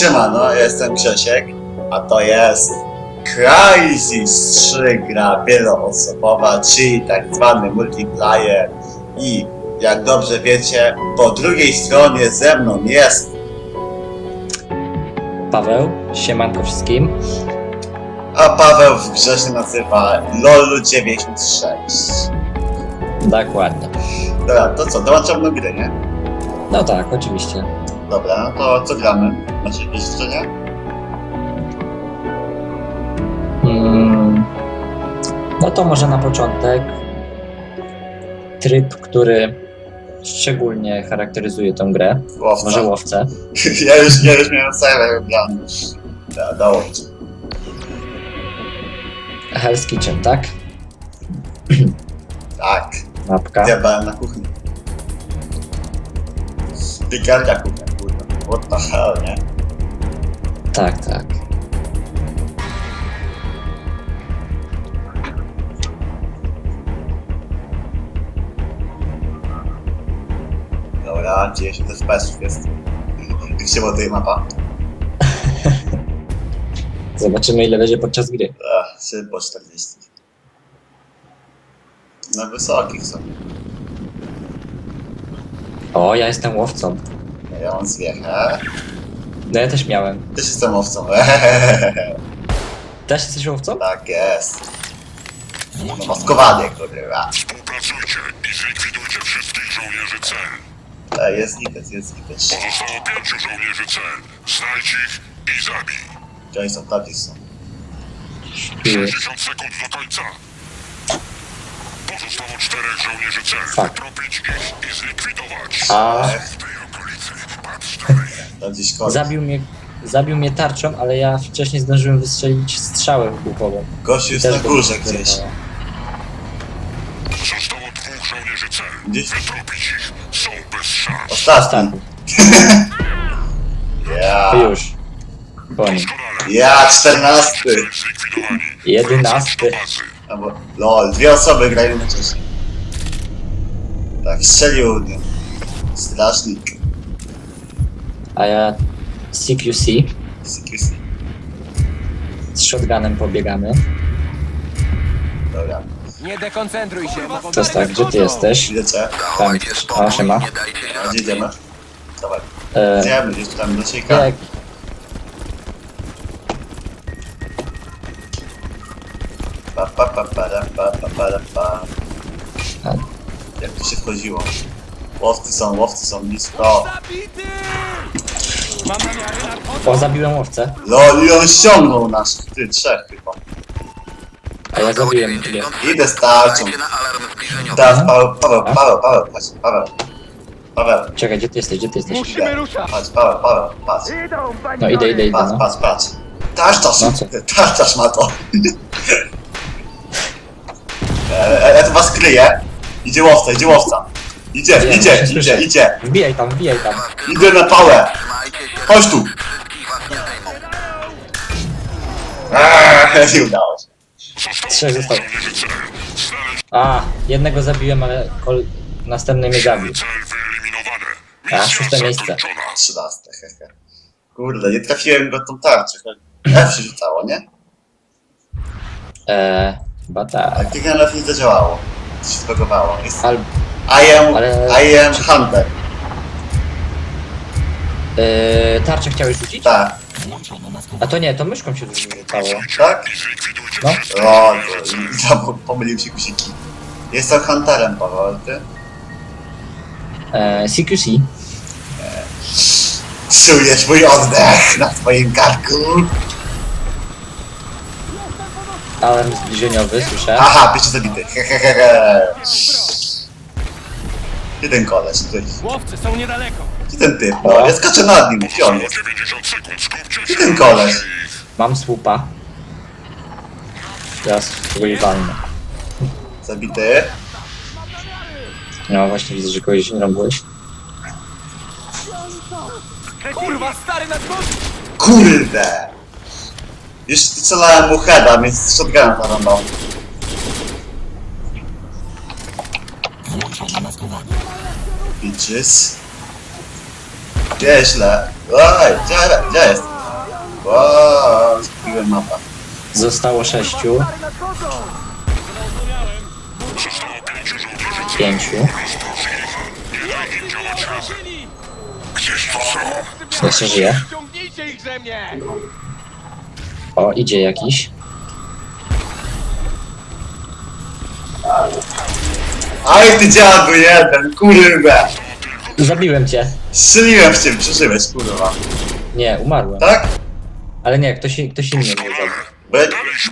Siemano, jestem Grzesiek, a to jest Crysis 3 gra wieloosobowa, czyli tak zwany multiplayer i jak dobrze wiecie, po drugiej stronie ze mną jest Paweł, siemanko wszystkim. a Paweł w grze się nazywa LOL96. Dokładnie. Dobra, to co, dołączam do gry, nie? No tak, oczywiście. Dobra, no to co gramy? Macie jakieś życzenia? Mm, no to może na początek tryb, który szczególnie charakteryzuje tę grę. Łowca. Może łowcę. ja, już, ja już miałem serwer wybrany. Dobra, dołącz. Hell's Kitchen, tak? Tak. Mapka. Ja byłem na kuchni. Piekarnia kuchnia. What the hell, nie? Tak, tak. Dobra, 10 FPS jest. Jak się ładuje mapa? Zobaczymy ile będzie podczas gry. Ech, szybko 40. Na wysokich są. O, ja jestem łowcą. Ja mam zwiechę. No ja też miałem. Też jestem owcą. Też jesteś łowcą? tak jest. No maskowanie, kurwa. Współpracujcie i zlikwidujcie wszystkich żołnierzy cel. Ej, jest gitec, jest gitec. Pozostało pięciu żołnierzy cel. Znajdź ich i zabij. Gdzie oni są? Tam są. Śpiły. 60 sekund do końca. Pozostało czterech żołnierzy cel. Fuck. Wytropić ich i zlikwidować. A Tam gdzieś koleś. zabił mnie, zabił mnie tarczą, ale ja wcześniej zdążyłem wystrzelić strzałę wybuchową. Gościu jest na górze gdzieś. Zostało dwóch żołnierzy cel. Gdzieś? Wytropić ich. Są bez szans. Ostatni. Ostatni. Ja. Już. Po nim. Doskonale. Ja, 14. Cel zlikwidowani. Jedenasty. Wracać do bazy. Albo, lol, dwie osoby grają jednocześnie. Tak, strzelił mnie. Strażnik. A ja CQC CQC. z shotgunem pobiegamy. Dobra. Nie dekoncentruj się, bo To jest tak, gdzie ty jesteś? Idę cię. Tam. O, siema. A gdzie idziemy? Dawaj. E, gdzieś tam do sieka. jak, Pa, pa, pa, pa, ra, pa, pa, pa, ra, pa. A. Jak tu się wchodziło? Łowcy są, łowcy są blisko. Na o, zabiłem łowcę, Lol, i on ściągnął nas. Ty, trzech chyba. a ja zabiłem dwie. Idę z tarczą. Teraz Paweł, Paweł, Paweł, Paweł, patrz, Paweł. Paweł, Czekaj, gdzie ty jesteś, gdzie ty jesteś? Musimy ruszać! patrz, Paweł, Paweł, patrz. No idę, idę, idę, Patrz, no. patrz, patrz. Tarczasz, No co? tarczasz ma to. E, e, Ja tu was kryję. Idzie łowca, idzie łowca. Idzie, Wiem, idzie, idzie, idzie. Wbijaj tam, wbijaj tam. Idę na pałę. Chodź tu. Eee, nie udało się. Trzech zostało. A, jednego zabiłem, ale kol... następny mnie zabił. cel wyeliminowane. A, szóste miejsce. zakończona. 13, hehe. Kurde, nie trafiłem go tą tarczę. F się rzucało, nie? Eee, chyba tak. Ale kliknąłem F nie zadziałało. To się zbagowało. Jest... Al... I am, Ale- I am Hunter. Eee, tarczę chciałeś rzucić? Tak, A to nie, to myszką się rzucało. tak? No. O, pomylił się kusiki. Jestem Hunterem, Paweł, ale ty? Eee, CQC. Czujesz mój oddech na twoim karku. Alarm zbliżeniowy, słyszę. Aha, pierwszy zabity. Hehehe. Gdzie ten koleś? Gdzie, Łowcy są niedaleko! gdzie ten typ? No, ja skaczę nad nim, gdzie on Pozostało jest? 90 sekund. Skupcie Gdzie się. ten koleś? Mam słupa. Teraz spróbuję walnę. Zabity. No właśnie widzę, że kogoś nie robiłeś. Kurwa, stary nadgorszy! Kurde! Już strzelałem mu heada, więc shotgunem zarąbał. Bitches. Nieźle. Oj, gdzie, gdzie jest? Wow, zgubiłem mapę. Zostało sześciu, Zostało pięciu żołnierzy pięciu. Nie daj im działać razem. Gdzieś tu są. Jeszcze żyje. Ich ze mnie! O, idzie jakiś. Aj ty dziadu jeden, kurwa! Zabiłem cię. Strzeliłem w ciebie, przeżyłeś, kurwa. Nie, umarłem. Tak? Ale nie, ktoś, ktoś inny mnie zabił. Bo.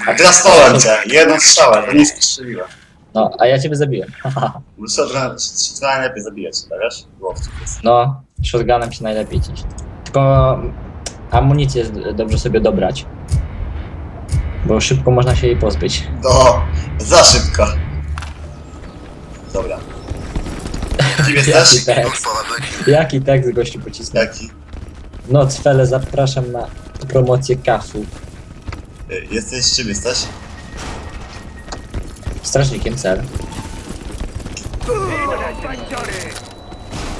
A teraz stołem cię, jedną strzałę, to nie strzeliłem. No, a ja ciebie zabiłem. Muszę razu, najlepiej zabijać, chyba, wiesz? Łowców jest. No, shotgunem się najlepiej ciś. Tylko amunicję jest dobrze sobie dobrać. Bo szybko można się jej pozbyć. No, za szybko. Dobra. Kim Jaki jesteś? tekst? Jaki tekst gościu pocisnął? Jaki? No, Cfele, zapraszam na promocję kafu. Y, Jesteś, czym jesteś? Strażnikiem cel.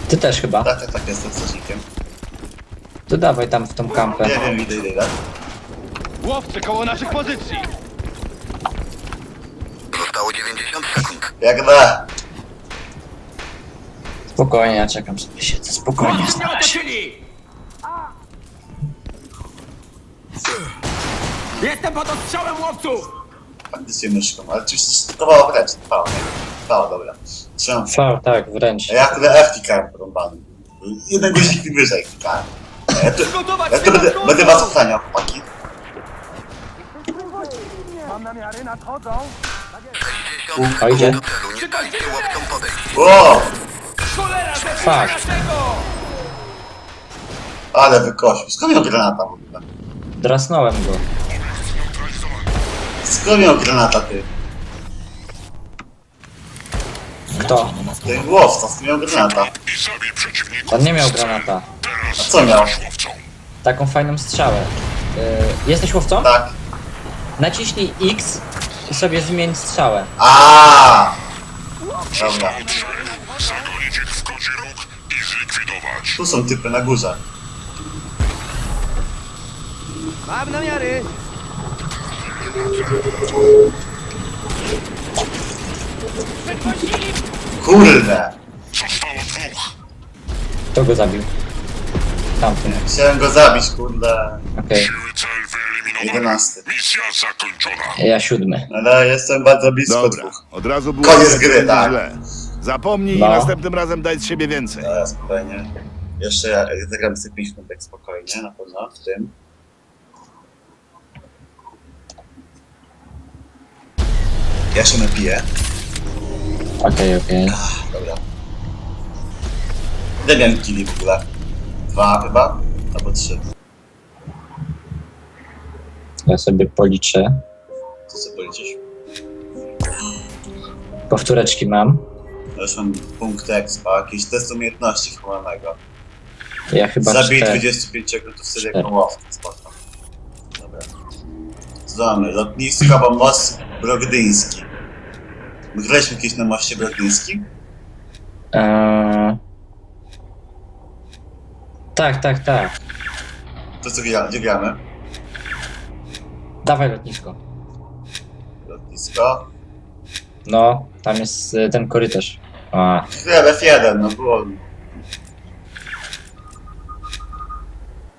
Ty też chyba. Tak, tak, tak, jestem strażnikiem. To dawaj tam w tą kampę. Nie wiem, idę, idę, idę. Łowcy koło naszych pozycji! Zostało 90 sekund. Biegnę! Spokojnie, ja czekam sobie siedzę. Spokojnie. Otoczyli! Jestem pod ostrzałem łowców! Faktycznie myszką, ale oczywiście trwało wręcz, trwało, nie? Trwało, dobra. Trzymam. V, tak, wręcz. Ja akurat F klikałem porąbany. Jeden guzik mi wyżej klikałem. Ja tu, Gotować ja tu się będę, na będę was ochraniał, chłopaki. Mam namiary, nadchodzą! 60 O, idzie. do celu. Nie dajcie łowcom podejść. Wow! Naszego! Ale wykosił. Skąd miał granata w ogóle? Drasnąłem go. Skąd miał granata, ty? Kto? Ten łowca, skąd miał granata? I zabij przeciwników. On nie miał granata. Teraz A co miał? jesteś łowcą. Taką fajną strzałę. Yy, jesteś łowcą? Tak. Naciśnij X i sobie zmień strzałę. A. Dobra. Kozi róg i zlikwidować. Tu są typy na górze. Mam namiary! Kurde! Zostało dwóch. Kto go zabił? Tamten. Chciałem go zabić, kurde. Okej. Siły cel wyeliminowane. Jedenasty. Misja zakończona. Ja siódmy. Ale jestem bardzo blisko Dobra, dwóch. od razu było Koniec widać, gry, że tak. źle. Zapomnij No. i następnym razem daj z siebie więcej. Dobra, spokojnie. Jeszcze ja zagram sobie 5 minut tak spokojnie, na pewno, w tym. Ja się napiję. Okej, okej. Dobra. Ile miałem kili w ogóle? Dwa chyba? Albo trzy. Ja sobie policzę. Co sobie policzysz? Powtóreczki mam. Mam punkt expa, jakiś test umiejętności chowanego. Ja chyba Zabij cztery. 25 gruntów jako łowca, spoko. Dobra. Co mamy? Lotnisko, bo most brogdyński. My graliśmy kiedyś na moście brogdyńskim? Eee... Tak, tak, tak. To co gra, gdzie gramy? Dawaj lotnisko. Lotnisko. No, tam jest y, ten korytarz. A, Chyba F1, no było.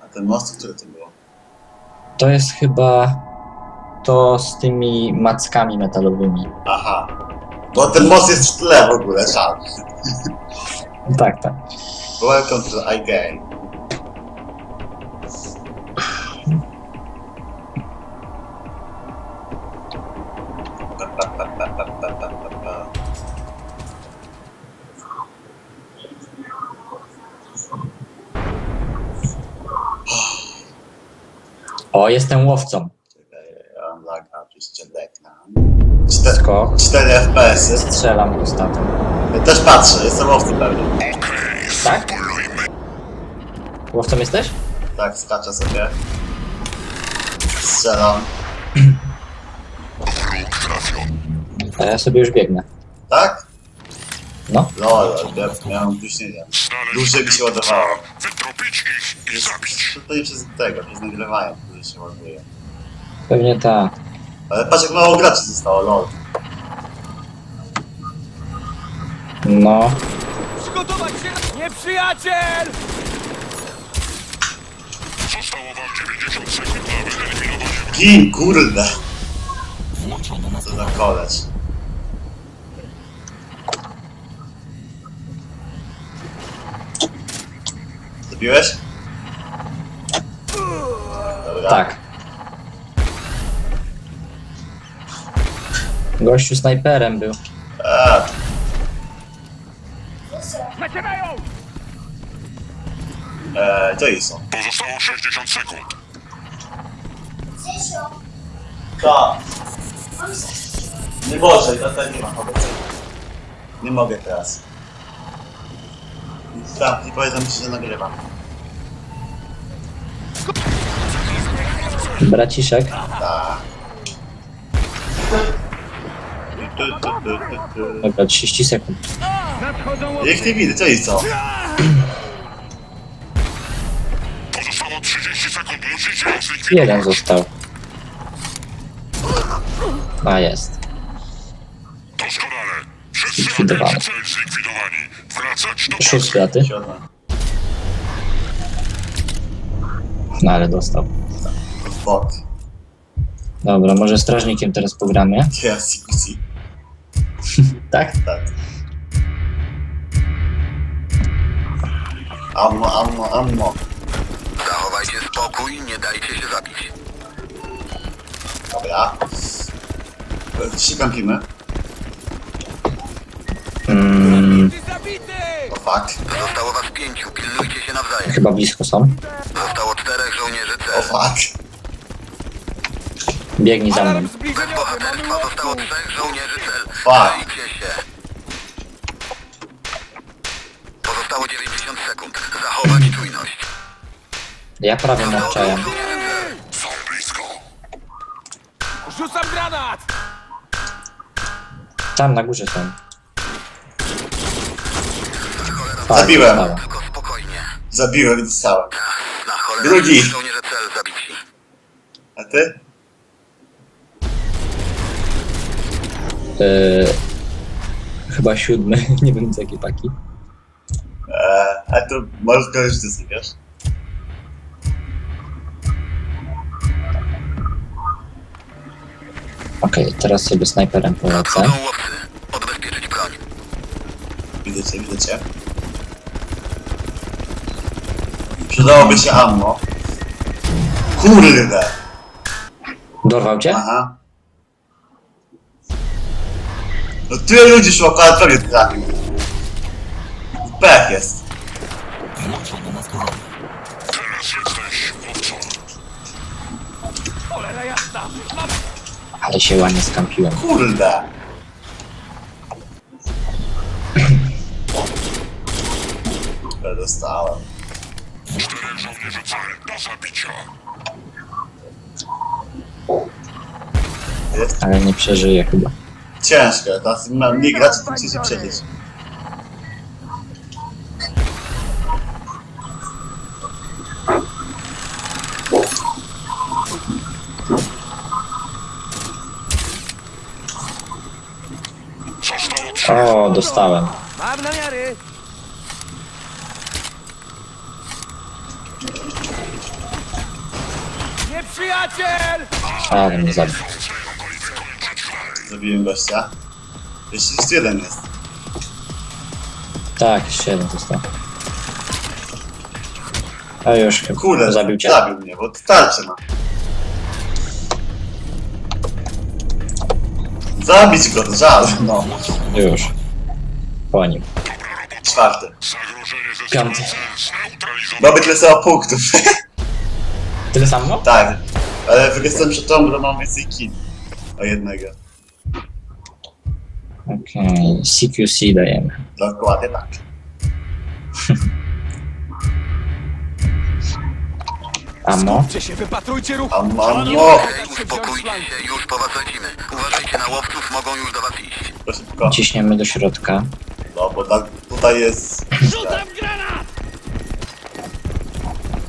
A ten most, który to było? to jest chyba to z tymi mackami metalowymi. Aha. Bo ten most jest w tle w ogóle, żal. Tak, tak. Welcome to iGame. O, jestem łowcą. Czekaj, ja mam laga, oczywiście ekran. Cztery, Skok. 4 FPS-y. Strzelam ostatnio. Ja też patrzę, jestem owcy pewnie. Tak? polujmy. Łowcą jesteś? Tak, skaczę sobie. Strzelam. Wróg trafiony. A ja sobie już biegnę. Tak? No. Lol, ja miałem opóźnienia. Dłużej mi się ładowało. Wybić ich i zabić. To, to nie przez tego, przez które się ładuje. Pewnie tak. Ale patrz jak mało graczy zostało, lol. No, Przygotować się! Nieprzyjaciel! Zostało wam 90 sekund na wyeliminowanie Gin, kurde! Włączono na Co za koleś. Zabiłeś? Tak. Gościu snajperem był. A, Zaczynają! e, to i są. Pozostało 60 sekund. Tak. Nie może, to tak nie ma wobec. Nie mogę teraz. Tak, nie powiedzam ci, że nagrywam. Braciszek. Tu, tu, tu, tu, tu. Dobra, 30 sekund. Jak nie widzę, to i co? Pozostało 30 sekund. Musicie ją Jeden zlikwidować. został. A jest. Doskonale. Wszyscy Zlikwidowany. agenci cel zlikwidowani. Wracać do. No ale dostał. Bok. Dobra, może strażnikiem teraz pogramy. Ja, sikusi. Tak? Tak. Ammo, ammo, ammo. Zachowajcie spokój, nie dajcie się zabić. Dobra. Się kampimy. Mm, Ty zabity! O fuck. Zostało was pięciu, pilnujcie się nawzajem. chyba blisko są. Zostało czterech żołnierzy O cel. fuck. Biegnij za mną. Bez zbliżeniowy! Mamy bohaterstwa zostało łowców! trzech żołnierzy cel. Fuck. Dajcie się. Pozostało 90 sekund. Zachować czujność. Ja prawie cel. Są blisko. Rzucam granat! Tam na górze są. Zabiłem. zostało. Tylko spokojnie. Zabiłem i dostałem. Na cholerę Drugi. żołnierze cel zabici. A ty? Chyba siódmy, nie wiem z jakiej paki. Eee, a to możesz go już ty wiesz? Okej, teraz sobie snajperem polecę. Nadchodzą łowcy. Odbezpieczyć broń. Widzę cię, widzę cię. Przydałoby się ammo. Kurde! Dorwał cię? Aha. No tyle ludzi szło, akurat prawie trafił. Pech jest. Teraz jesteś. Cholera jasna! Ale się ładnie skampiłem. Kurde! Ale dostałem. Czterech żołnierzy cel do zabicia. Ale nie przeżyję chyba. Ciężko, teraz ma mniej graczy, tym ciężej przeżyć. O, dostałem. Mam namiary! Nieprzyjaciel! Ale mnie zabił. Zabiłem gościa. Jeszcze jeszcze jeden jest. Tak, jeszcze jeden dostał. A już chyba. Kurde, Zabił cię? Zabił mnie, bo tarczę ma. Zabić go, to żal. No. Już. Po nim. Czwarty. Zagrożenie ze Piąty. Mamy tyle samo punktów. Tyle samo? tak. Ale jestem przed tą, że mam więcej kill. O jednego. Okej, CQC dajemy. Dokładnie tak. Ammo. Gdzie się wypatrujcie ruchu! A mam Nie no. się, już po was lecimy. Uważajcie na łowców, mogą już do was iść. To szybko. Ciśniemy do środka. No bo tak, tutaj jest... Rzucam granat!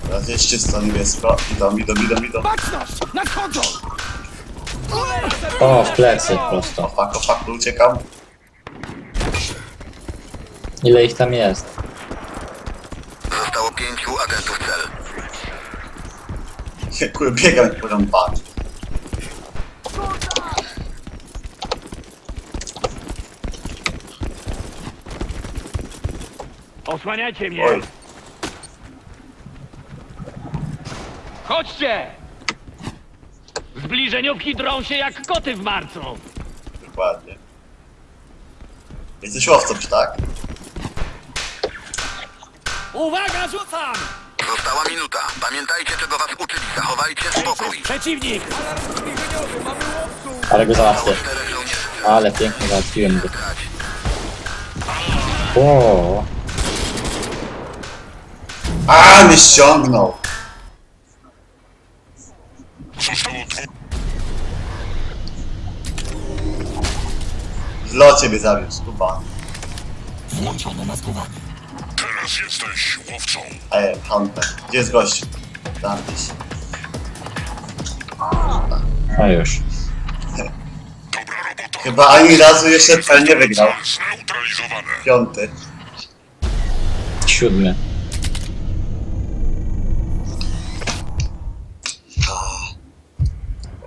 Teraz jest czysto niebiesko. Idą, idą, idą, idą. Baczność! Nadchodzą! O, w plecy prosto. fuck, tu uciekam. Ile ich tam jest? Zostało pięciu agentów cel. Kurde, biegam jak porąbany. Osłaniajcie mnie! Oj, Chodźcie! Zbliżeniówki drą się jak koty w marcu! dokładnie. Jesteś łowcą, czy tak? Uwaga, rzucam! Została minuta. Pamiętajcie, czego was uczyli. Zachowajcie spokój. Przeciwnik! Ale go załatwię. Czterech żołnierzy Ale pięknie załatwiłem go. grać. O, A, mnie ściągnął! Zostało dwóch. W locie mnie zabił, skupa. Teraz jesteś łowcą. Ej, Hunter. Gdzie jest gość? Tam gdzieś. a już. Dobra robota. Chyba ani razu jeszcze cel nie wygrał. Piąty. Siódmy.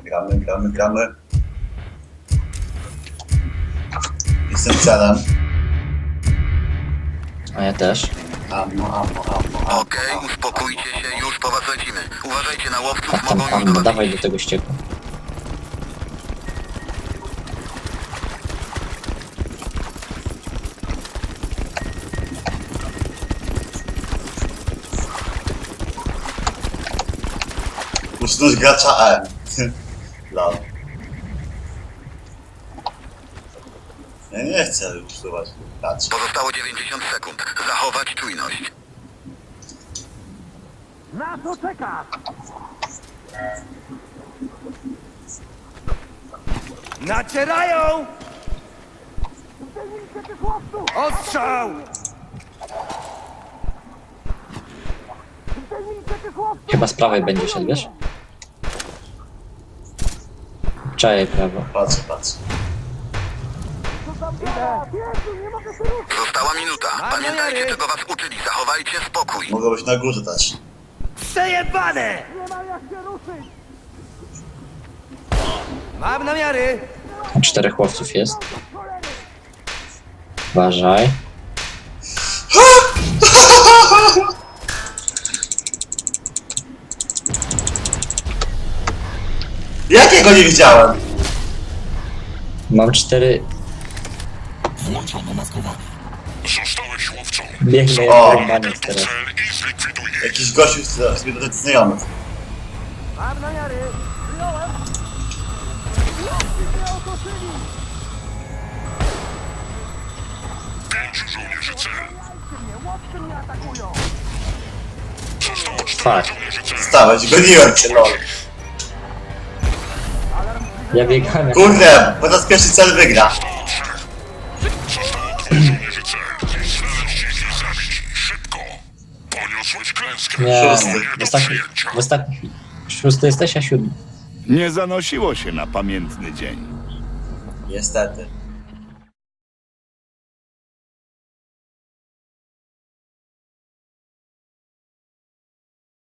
Gramy, gramy, gramy. Jestem celem. A ja też. Ammo, ammo, ammo, ammo. Okej, uspokójcie się, już po was lecimy. Uważajcie na łowców, tam, mogą tam, już do was dawaj do tego ścieku. Usunąć gracza E. Lol. Ja nie chcę usuwać gracza. Pozostało 90 sekund. Zachować czujność. Na co czekasz? Nacierają! Ostrzał! Chyba z prawej będzie szedł, wiesz? Czaję prawo. Patrzę, patrzę. Została minuta. Pamiętajcie, czego was uczyli. Zachowajcie spokój. Mogę być na górze też. Przejebane! Mam namiary! Czterech łowców jest. Uważaj. Jakiego nie widziałem? Mam cztery... Zostałeś łowcą. Biegnę jak O. porąbaniec Agentów teraz. cel i zlikwiduj ich. Jakiś gościu chce sobie dodać znajomych. Mam namiary! Przyjąłem! Pięciu żołnierzy cel. Zostało czterech Tak. żołnierzy cel. Stałeś, goniłem cię, lol. Ja biegam jak... Kurde, po raz pierwszy cel wygra. Nie, Szósty. Nie w przyjęcia. W ostatnim... Szósty jesteś, a siódmy. Nie zanosiło się na pamiętny dzień. Niestety.